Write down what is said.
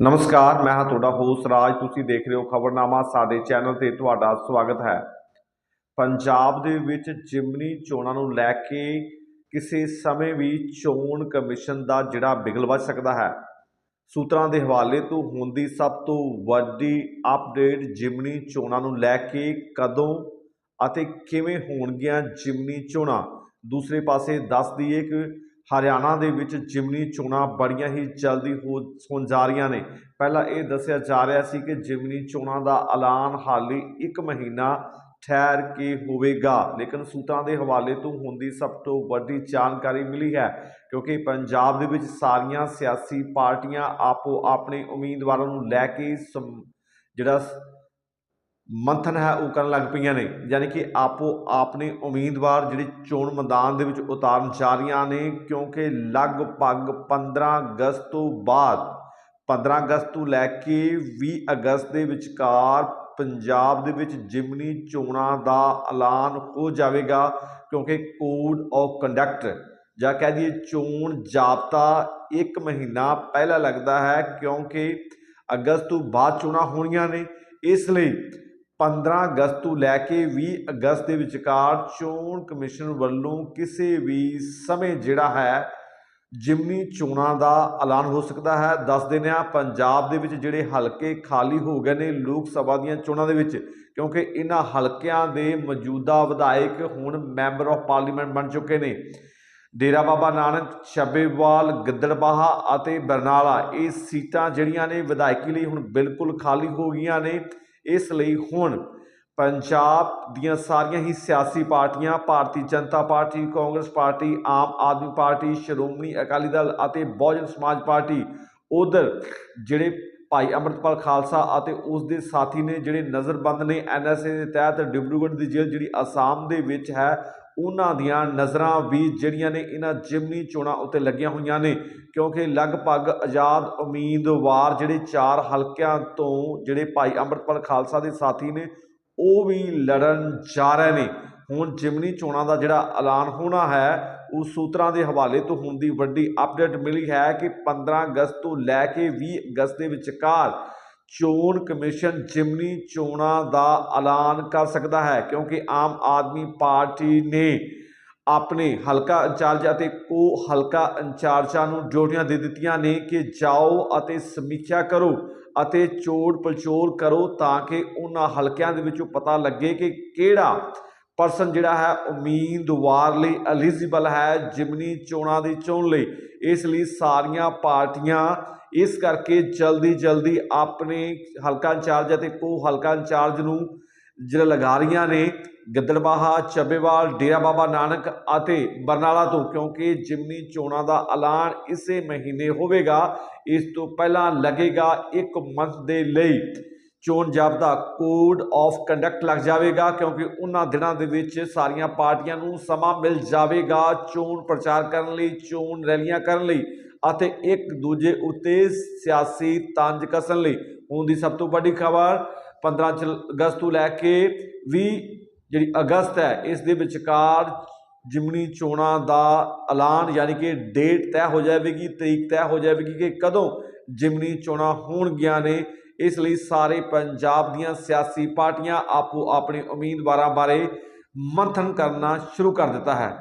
ਨਮਸਕਾਰ, ਮੈਂ ਹਾਂ ਤੁਹਾਡਾ ਹੋਸਟ ਰਾਜ। ਤੁਸੀਂ ਦੇਖ ਰਹੇ ਹੋ ਖਬਰਨਾਮਾ, ਸਾਡੇ ਚੈਨਲ ਤੇ ਤੁਹਾਡਾ ਸਵਾਗਤ ਹੈ। ਪੰਜਾਬ ਦੇ ਵਿੱਚ ਜਿਮਨੀ ਚੋਣਾਂ ਨੂੰ ਲੈ ਕੇ ਕਿਸੇ ਸਮੇਂ ਵੀ ਚੋਣ ਕਮਿਸ਼ਨ ਦਾ ਜਿਹੜਾ ਬਿਗਲ ਵੱਜ ਸਕਦਾ ਹੈ, ਸੂਤਰਾਂ ਦੇ ਹਵਾਲੇ ਤੋਂ ਹੁੰਦੀ ਸਭ ਤੋਂ ਵੱਡੀ ਅਪਡੇਟ ਜਿਮਨੀ ਚੋਣਾਂ ਨੂੰ ਲੈ ਕੇ ਕਦੋਂ ਅਤੇ ਕਿਵੇਂ ਹੋਣਗੀਆਂ ਜਿਮਨੀ ਚੋਣਾਂ? ਦੂਸਰੇ ਪਾਸੇ ਦੱਸ ਦਈਏ ਕਿ ਹਰਿਆਣਾ ਦੇ ਵਿੱਚ ਜਿਮਨੀ ਚੋਣਾਂ ਬੜੀਆਂ ਹੀ ਜਲਦੀ ਹੋਣ ਜਾ ਰਹੀਆਂ ਨੇ। ਪਹਿਲਾਂ ਇਹ ਦੱਸਿਆ ਜਾ ਰਿਹਾ ਸੀ ਕਿ ਜਿਮਨੀ ਚੋਣਾਂ ਦਾ ਐਲਾਨ ਹਾਲੀ 1 ਮਹੀਨਾ ਠਹਿਰ ਕੇ ਹੋਵੇਗਾ, ਲੇਕਿਨ ਸੂਤਰਾਂ ਦੇ ਹਵਾਲੇ ਤੋਂ ਹੁੰਦੀ ਸਭ ਤੋਂ ਵੱਡੀ ਜਾਣਕਾਰੀ ਮਿਲੀ ਹੈ, ਕਿਉਂਕਿ ਪੰਜਾਬ ਦੇ ਵਿੱਚ ਸਾਰੀਆਂ ਸਿਆਸੀ ਪਾਰਟੀਆਂ ਆਪੋ ਆਪਣੇ ਉਮੀਦਵਾਰਾਂ ਨੂੰ ਲੈ ਕੇ ਸਮ- ਜਿਹੜਾ ਸ- ਮੰਥਨ ਹੈ ਉਹ ਕਰਨ ਲੱਗ ਪਈਆਂ ਨੇ। ਯਾਨੀ ਕਿ ਆਪੋ ਆਪਣੇ ਉਮੀਦਵਾਰ ਜਿਹੜੇ ਚੋਣ ਮੈਦਾਨ ਦੇ ਵਿੱਚ ਉਤਾਰਨ ਜਾ ਰਹੀਆਂ ਨੇ, ਕਿਉਂਕਿ ਲਗਭਗ 15 ਅਗਸਤ ਤੋਂ ਬਾਅਦ 15 ਅਗਸਤ ਤੋਂ ਲੈ ਕੇ 20 ਅਗਸਤ ਦੇ ਵਿਚਕਾਰ ਪੰਜਾਬ ਦੇ ਵਿੱਚ ਜਿਮਨੀ ਚੋਣਾਂ ਦਾ ਐਲਾਨ ਹੋ ਜਾਵੇਗਾ, ਕਿਉਂਕਿ ਕੋਡ ਆਫ ਕੰਡਕਟ ਜਾਂ ਕਹਿ ਦਈਏ ਚੋਣ ਜਾਬਤਾ 1 ਮਹੀਨਾ ਪਹਿਲਾਂ ਲੱਗਦਾ ਹੈ, ਕਿਉਂਕਿ ਅਗਸਤ ਤੋਂ ਬਾਅਦ ਚੋਣਾਂ ਹੋਣੀਆਂ ਨੇ। ਇਸ ਲਈ 15 ਅਗਸਤ ਤੋਂ ਲੈ ਕੇ 20 ਅਗਸਤ ਦੇ ਵਿਚਕਾਰ ਚੋਣ ਕਮਿਸ਼ਨ ਵੱਲੋਂ ਕਿਸੇ ਵੀ ਸਮੇਂ ਜਿਹੜਾ ਹੈ, ਜਿਮਨੀ ਚੋਣਾਂ ਦਾ ਐਲਾਨ ਹੋ ਸਕਦਾ ਹੈ। ਦੱਸ ਦਿੰਦੇ ਹਾਂ, ਪੰਜਾਬ ਦੇ ਵਿੱਚ ਜਿਹੜੇ ਹਲਕੇ ਖਾਲੀ ਹੋ ਗਏ ਨੇ ਲੋਕ ਸਭਾ ਦੀਆਂ ਚੋਣਾਂ ਦੇ ਵਿੱਚ, ਕਿਉਂਕਿ ਇਹਨਾਂ ਹਲਕਿਆਂ ਦੇ ਮੌਜੂਦਾ ਵਿਧਾਇਕ ਹੁਣ ਮੈਂਬਰ ਆਫ ਪਾਰਲੀਮੈਂਟ ਬਣ ਚੁੱਕੇ ਨੇ। ਡੇਰਾ ਬਾਬਾ ਨਾਨਕ, ਛੱਬੇਵਾਲ, ਗਿੱਦੜਬਾਹਾ ਅਤੇ ਬਰਨਾਲਾ, ਇਹ ਸੀਟਾਂ ਜਿਹੜੀਆਂ ਨੇ ਵਿਧਾਇਕੀ ਲਈ ਹੁਣ ਬਿਲਕੁਲ ਖਾਲੀ ਹੋ ਗਈਆਂ ਨੇ। ਇਸ ਲਈ ਹੁਣ ਪੰਜਾਬ ਦੀਆਂ ਸਾਰੀਆਂ ਹੀ ਸਿਆਸੀ ਪਾਰਟੀਆਂ, Bharatiya Janata party, Congress party, Aam Aadmi party, Shiromani Akali Dal ਅਤੇ ਬਹੁਜਨ ਸਮਾਜ ਪਾਰਟੀ, ਉਧਰ ਜਿਹੜੇ ਭਾਈ ਅੰਮ੍ਰਿਤਪਾਲ ਖਾਲਸਾ ਅਤੇ ਉਸ ਦੇ ਸਾਥੀ ਨੇ ਜਿਹੜੇ ਨਜ਼ਰਬੰਦ ਨੇ ਐਨਐਸਏ ਦੇ ਤਹਿਤ ਡਿਬਰੂਗੜ੍ਹ ਦੀ ਜੇਲ੍ਹ ਜਿਹੜੀ ਅਸਾਮ ਦੇ ਵਿੱਚ ਹੈ ਉਹਨਾਂ ਦੀਆਂ ਨਜ਼ਰਾਂ ਵੀ ਜਿਹੜੀਆਂ ਨੇ ਇਹਨਾਂ ਜਿਮਨੀ ਚੋਣਾਂ ਉੱਤੇ ਲੱਗੀਆਂ ਹੋਈਆਂ ਨੇ, ਕਿਉਂਕਿ ਲਗਭਗ ਆਜ਼ਾਦ ਉਮੀਦਵਾਰ ਜਿਹੜੇ ਚਾਰ ਹਲਕਿਆਂ ਤੋਂ ਜਿਹੜੇ ਭਾਈ ਅੰਮ੍ਰਿਤਪਾਲ ਖਾਲਸਾ ਦੇ ਸਾਥੀ ਨੇ, ਉਹ ਵੀ ਲੜਨ ਜਾ ਰਹੇ ਨੇ। ਹੁਣ ਜਿਮਨੀ ਚੋਣਾਂ ਦਾ ਜਿਹੜਾ ਐਲਾਨ ਹੋਣਾ ਹੈ, ਉਹ ਸੂਤਰਾਂ ਦੇ ਹਵਾਲੇ ਤੋਂ ਹੁਣ ਦੀ ਵੱਡੀ ਅਪਡੇਟ ਮਿਲੀ ਹੈ ਕਿ 15 ਅਗਸਤ ਤੋਂ ਲੈ ਕੇ 20 ਅਗਸਤ ਦੇ ਵਿਚਕਾਰ ਚੋਣ ਕਮਿਸ਼ਨ ਜਿਮਨੀ ਚੋਣਾਂ ਦਾ ਐਲਾਨ ਕਰ ਸਕਦਾ ਹੈ, ਕਿਉਂਕਿ ਆਮ ਆਦਮੀ ਪਾਰਟੀ ਨੇ ਆਪਣੇ ਹਲਕਾ ਇੰਚਾਰਜ ਅਤੇ ਕੋ ਹਲਕਾ ਇੰਚਾਰਜਾਂ ਨੂੰ ਡਿਊਟੀਆਂ ਦੇ ਦਿੱਤੀਆਂ ਨੇ ਕਿ ਜਾਓ ਅਤੇ ਸਮੀਖਿਆ ਕਰੋ ਅਤੇ ਚੋੜ ਪਲਚੋਲ ਕਰੋ ਤਾਂ ਕਿ ਉਹਨਾਂ ਹਲਕਿਆਂ ਦੇ ਵਿੱਚੋਂ ਪਤਾ ਲੱਗੇ ਕਿ ਕਿਹੜਾ ਪਰਸਨ ਜਿਹੜਾ ਹੈ ਉਮੀਦਵਾਰ ਲਈ ਐਲੀਜੀਬਲ ਹੈ, ਜਿਮਨੀ ਚੋਣਾਂ ਦੀ ਚੋਣ ਲਈ। ਇਸ ਲਈ ਸਾਰੀਆਂ ਪਾਰਟੀਆਂ ਇਸ ਕਰਕੇ ਜਲਦੀ ਜਲਦੀ ਆਪਣੇ ਹਲਕਾ ਇੰਚਾਰਜ ਅਤੇ ਕੋ ਹਲਕਾ ਇੰਚਾਰਜ ਨੂੰ ਜਿਹੜਾ ਲਗਾ ਰਹੀਆਂ ਨੇ, ਗਿੱਦੜਬਾਹਾ, ਚੱਬੇਵਾਲ, ਡੇਰਾ ਬਾਬਾ ਨਾਨਕ ਅਤੇ ਬਰਨਾਲਾ ਤੋਂ, ਕਿਉਂਕਿ ਜਿਮਨੀ ਚੋਣਾਂ ਦਾ ਐਲਾਨ ਇਸੇ ਮਹੀਨੇ ਹੋਵੇਗਾ, ਇਸ ਤੋਂ ਪਹਿਲਾਂ ਲੱਗੇਗਾ ਇੱਕ ਮੰਥ ਦੇ ਲਈ ਚੋਣ ਜਾਬਤਾ। ਕੋਡ ਆਫ ਕੰਡਕਟ ਲੱਗ ਜਾਵੇਗਾ, ਕਿਉਂਕਿ ਉਹਨਾਂ ਦਿਨਾਂ ਦੇ ਵਿੱਚ ਸਾਰੀਆਂ ਪਾਰਟੀਆਂ ਨੂੰ ਸਮਾਂ ਮਿਲ ਜਾਵੇਗਾ ਚੋਣ ਪ੍ਰਚਾਰ ਕਰਨ ਲਈ, ਚੋਣ ਰੈਲੀਆਂ ਕਰਨ ਲਈ। ਅਤੇ ਇੱਕ ਦੂਜੇ ਉੱਤੇ ਸਿਆਸੀ ਤੰਜ ਕਸਣ ਲਈ। ਹੁਣ ਦੀ ਸਭ ਤੋਂ ਵੱਡੀ ਖਬਰ 15 ਚ- ਅਗਸਤ ਤੋਂ ਲੈ ਕੇ 20 ਜਿਹੜੀ ਅਗਸਤ ਹੈ, ਇਸ ਦੇ ਵਿਚਕਾਰ ਜਿਮਨੀ ਚੋਣਾਂ ਦਾ ਐਲਾਨ ਯਾਨੀ ਕਿ ਡੇਟ ਤੈਅ ਹੋ ਜਾਵੇਗੀ, ਤਰੀਕ ਤੈਅ ਹੋ ਜਾਵੇਗੀ ਕਿ ਕਦੋਂ ਜਿਮਨੀ ਚੋਣਾਂ ਹੋਣਗੀਆਂ ਨੇ। ਇਸ ਲਈ ਸਾਰੇ ਪੰਜਾਬ ਦੀਆਂ ਸਿਆਸੀ ਪਾਰਟੀਆਂ ਆਪੋ ਆਪਣੇ ਉਮੀਦਵਾਰਾਂ ਬਾਰੇ ਮੰਥਨ ਕਰਨਾ ਸ਼ੁਰੂ ਕਰ ਦਿੱਤਾ ਹੈ।